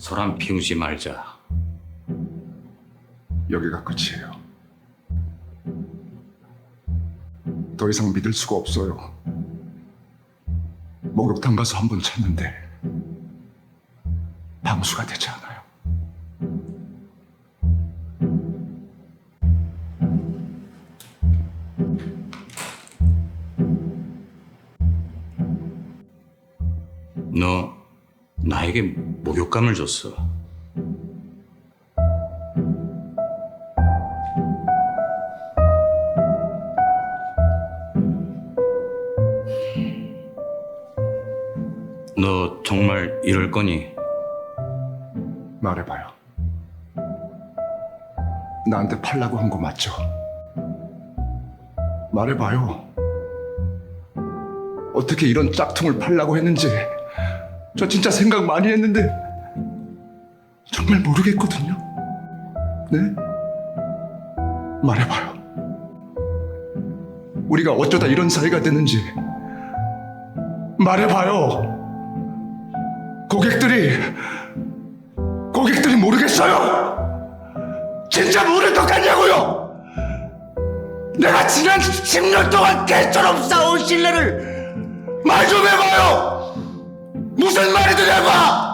소란 피우지 말자. 여기가 끝이에요. 더 이상 믿을 수가 없어요. 목욕탕 가서 한번 잤는데 방수가 되지 않아요. 너 나에게 목욕감을 줬어. 너 정말 이럴 거니? 말해봐요. 나한테 팔라고 한 거 맞죠? 말해봐요. 어떻게 이런 짝퉁을 팔라고 했는지 저 진짜 생각 많이 했는데 정말 모르겠거든요. 네? 말해봐요. 우리가 어쩌다 이런 사이가 됐는지 말해봐요. 고객들이 고객들이 모르겠어요. 진짜 모를 것 같냐고요. 내가 지난 10년 동안 개처럼 쌓아온 신뢰를 말 좀 해봐요. 무슨 말이든 해봐.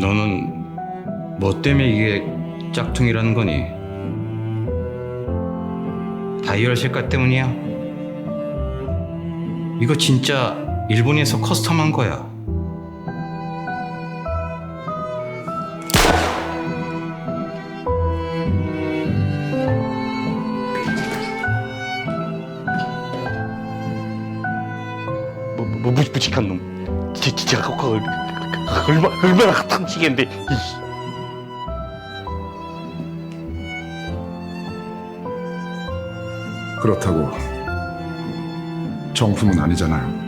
너는 뭐 때문에 이게 짝퉁이라는 거니? 다이얼 색깔 때문이야? 이거 진짜 일본에서 커스텀한 거야. 뭐, 뭐 무- 무식한 놈. 지- 진짜 그- 그- 그- 얼마 얼마나 탐식인데. 그렇다고 정품은 아니잖아요.